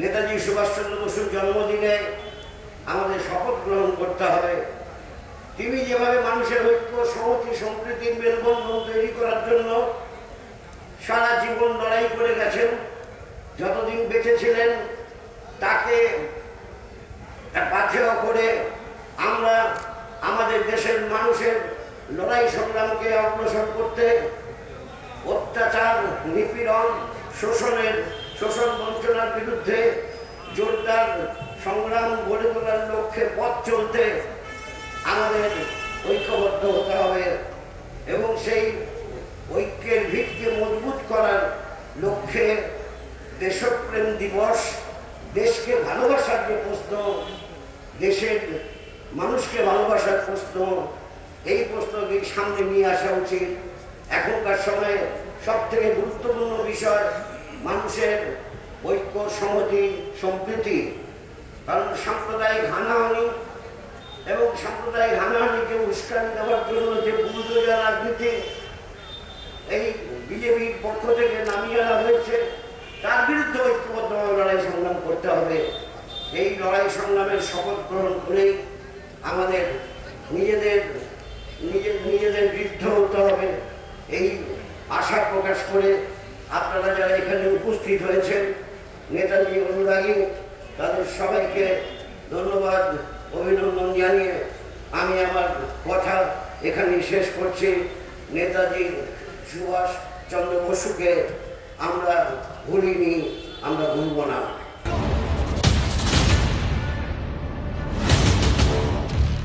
নেতাজি সুভাষচন্দ্র বসুর জন্মদিনে আমাদের শপথ গ্রহণ করতে হবে। তিনি যেভাবে মানুষের ঐক্য সংহতি সম্প্রীতির মেলবন্ধন তৈরি করার জন্য সারা জীবন লড়াই করে গেছেন, যতদিন বেঁচে ছিলেন, তাকে পাথেয় করে আমরা আমাদের দেশের মানুষের লড়াই সংগ্রামকে অগ্রসর করতে অত্যাচার, নিপীড়ন, শোষণের শোষণ বঞ্চনার বিরুদ্ধে জোরদার সংগ্রাম গড়ে তোলার লক্ষ্যে পথ চলতে আমাদের ঐক্যবদ্ধ হতে হবে এবং সেই ঐক্যের ভিতকে মজবুত করার লক্ষ্যে দেশপ্রেম দিবস, দেশকে ভালোবাসার যে প্রশ্ন, দেশের মানুষকে ভালোবাসার প্রশ্ন, এই প্রশ্নকে সামনে নিয়ে আসা উচিত। এখনকার সময়ে সব থেকে গুরুত্বপূর্ণ বিষয় মানুষের ঐক্য সংহতি সম্প্রীতি, কারণ সাম্প্রদায়িক হানাহানি এবং সাম্প্রদায়িক হানাহানিকে উস্কানি দেওয়ার জন্য যে বুলডোজার রাজনীতি এই বিজেপির পক্ষ থেকে নামিয়ে আনা হয়েছে, তার বিরুদ্ধে ঐক্যবদ্ধভাবে লড়াই সংগ্রাম করতে হবে। এই লড়াই সংগ্রামের শপথ গ্রহণ করেই আমাদের নিজেদের নিজের নিজেদের বৃদ্ধ হতে হবে। এই আশা প্রকাশ করে আপনারা যারা এখানে উপস্থিত হয়েছেন, নেতাজি অনুরাগী, তাদের সবাইকে ধন্যবাদ, অভিনন্দন জানিয়ে আমি আমার কথা এখানে শেষ করছি। নেতাজি সুভাষ চন্দ্র বসুকে আমরা ভুলিনি, আমরা ভুলব না।